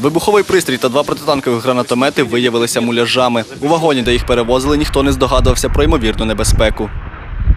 Вибуховий пристрій та два протитанкових гранатомети виявилися муляжами. У вагоні, де їх перевозили, ніхто не здогадувався про ймовірну небезпеку.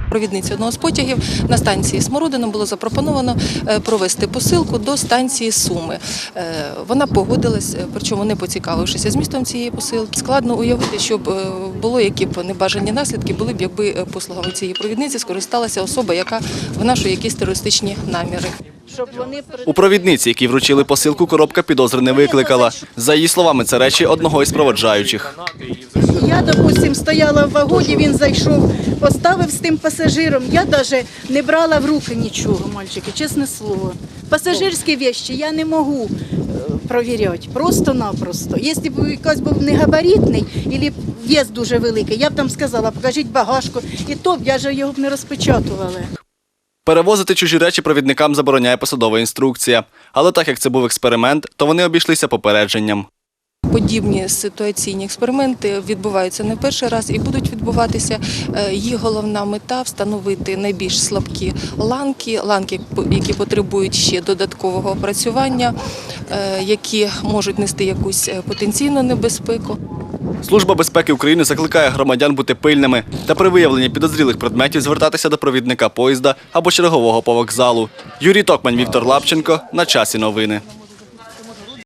Провідниці одного з потягів на станції Смородина було запропоновано е, провести посилку до станції Суми. Е, Вона погодилась, е, причому не поцікавившися змістом цієї посилки. Складно уявити, щоб було які б небажані наслідки були б, якби послугами цієї провідниці скористалася особа, яка винашує якісь терористичні наміри. Щоб вони У провідниці, які вручили посилку, коробка підозри не викликала. За її словами, це речі одного із проводжаючих. Я, допустим, стояла в вагоні, він зайшов, поставив з тим пасажиром. Я навіть не брала в руки нічого, мальчики, чесне слово. Пасажирські вещі я не можу е, провіряти, просто-напросто. Якщо б якась був негабаритний, або вес дуже великий, я б там сказала, покажіть багажку, і то б я ж його б не розпечатувала. Перевозити чужі речі провідникам забороняє посадова інструкція. Але так як це був експеримент, то вони обійшлися попередженням. Подібні ситуаційні експерименти відбуваються не перший раз і будуть відбуватися. Е, Їх головна мета встановити найбільш слабкі ланки, ланки, які потребують ще додаткового опрацювання, е, які можуть нести якусь е, потенційну небезпеку. Служба безпеки України закликає громадян бути пильними та при виявленні підозрілих предметів звертатися до провідника поїзда або чергового по вокзалу. Юрій Токмань, Віктор Лапченко. На часі новини.